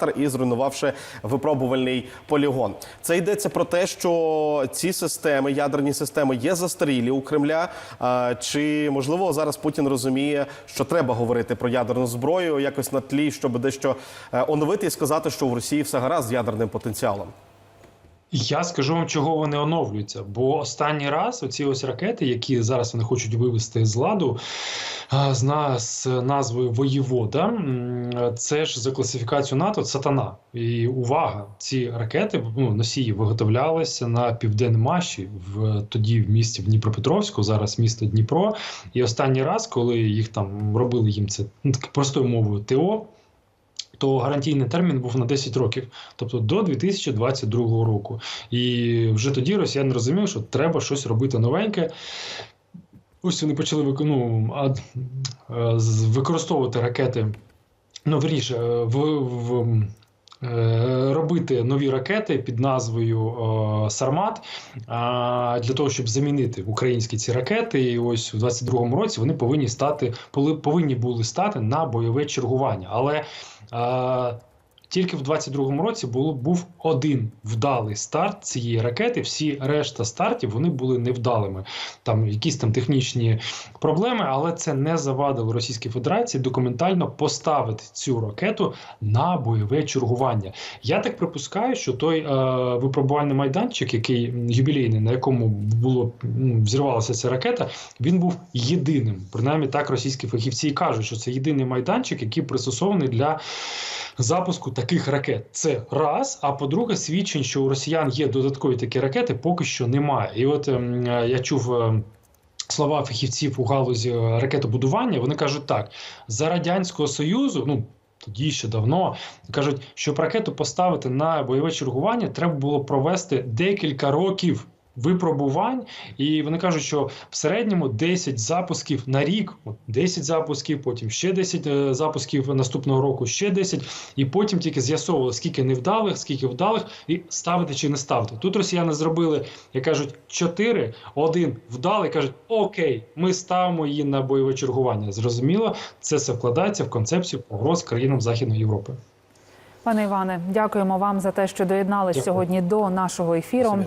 кратер і зруйнувавши випробувальний полігон. Це йдеться про те, що ці системи, ядерні системи, є застарілі у Кремля. Чи можливо зараз Путін розуміє, що треба говорити про ядерну зброю якось на тлі, щоб дещо е, оновити і сказати, що в Росії все гаразд з ядерним потенціалом? Я скажу вам, чого вони оновлюються. Бо останній раз оці ось ракети, які зараз вони хочуть вивести з ладу, з, на- з назвою Воєвода, це ж за класифікацію НАТО сатана. І увага, ці ракети ну, носії виготовлялися на південмаші в тоді в місті в Дніпропетровську, зараз місто Дніпро. І останній раз, коли їх там робили їм це ну, простою мовою ТО. То гарантійний термін був на 10 років, тобто до 2022 року. І вже тоді росіяни розуміли, що треба щось робити новеньке. Ось вони почали ну, е, використовувати ракети. Ну, верніше, е, в, в, робити нові ракети під назвою е, Сармат для того, щоб замінити українські ці ракети. І ось у 22-му році вони повинні стати повинні були стати на бойове чергування. Але а, тільки в 22-му році було був один вдалий старт цієї ракети. Всі решта стартів вони були невдалими. Там якісь там технічні проблеми, але це не завадило Російській Федерації документально поставити цю ракету на бойове чергування. Я так припускаю, що той е, випробувальний майданчик, який юбілейний, на якому було м, взірвалася ця ракета, він був єдиним. Принаймні так російські фахівці кажуть, що це єдиний майданчик, який пристосований для запуску таких ракет. Це раз. А по-друге, свідчень, що у росіян є додаткові такі ракети, поки що немає. І от ем, е, я чув. е, Слова фахівців у галузі е, ракетобудування, вони кажуть так: за радянського союзу, ну тоді ще давно кажуть, щоб ракету поставити на бойове чергування, треба було провести декілька років випробувань, і вони кажуть, що в середньому 10 запусків на рік, от 10 запусків, потім ще 10 е, запусків наступного року, ще 10, і потім тільки з'ясовували, скільки невдалих, скільки вдалих, і ставити чи не ставити. Тут росіяни зробили, як кажуть, 4, один вдалий, кажуть, окей, ми ставимо її на бойове чергування. Зрозуміло, це все вкладається в концепцію погроз країнам Західної Європи. Пане Іване, дякуємо вам за те, що доєдналися Дякую. сьогодні до нашого ефіру.